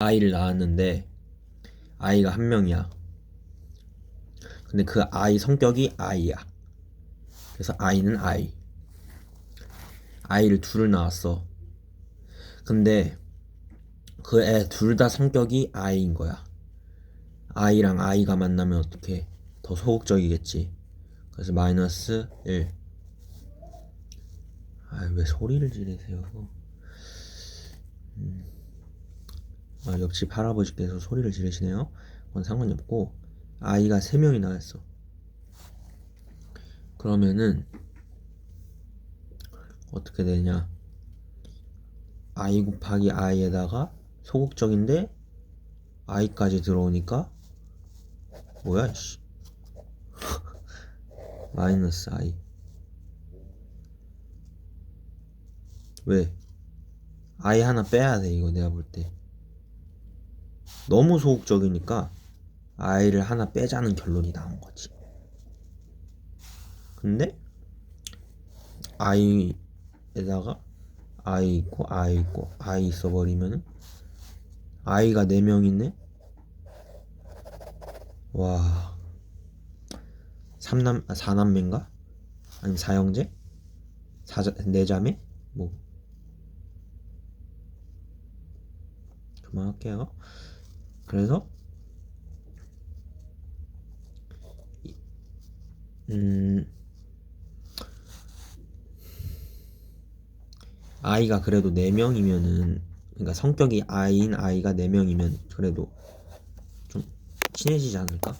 아이를 낳았는데 아이가 한 명이야. 근데 그 아이 성격이 아이야. 그래서 아이는 아이. 아이를 둘을 낳았어. 근데 그 애 둘 다 성격이 아이인 거야. 아이랑 아이가 만나면 어떻게 더 소극적이겠지. 그래서 마이너스 1. 아, 왜 소리를 지르세요? 음. 아, 옆집 할아버지께서 소리를 지르시네요. 그건 상관이 없고 아이가 세 명이 나왔어. 그러면은 어떻게 되냐? 아이 곱하기 아이에다가 소극적인데 아이까지 들어오니까 뭐야 씨 마이너스 아이 왜 아이 하나 빼야 돼 이거 내가 볼때 너무 소극적이니까 아이를 하나 빼자는 결론이 나온 거지. 근데 아이에다가 아이 있고 아이 있고 아이 있어 버리면은 아이가 4명 있네? 와. 3남 아, 4남매인가? 아니면 4형제? 4자, 4자매? 뭐. 그만할게요 그래서 이- 음 아이가 그래도 4명이면은 그러니까 성격이 아이인 아이가 4명이면 그래도 좀 친해지지 않을까?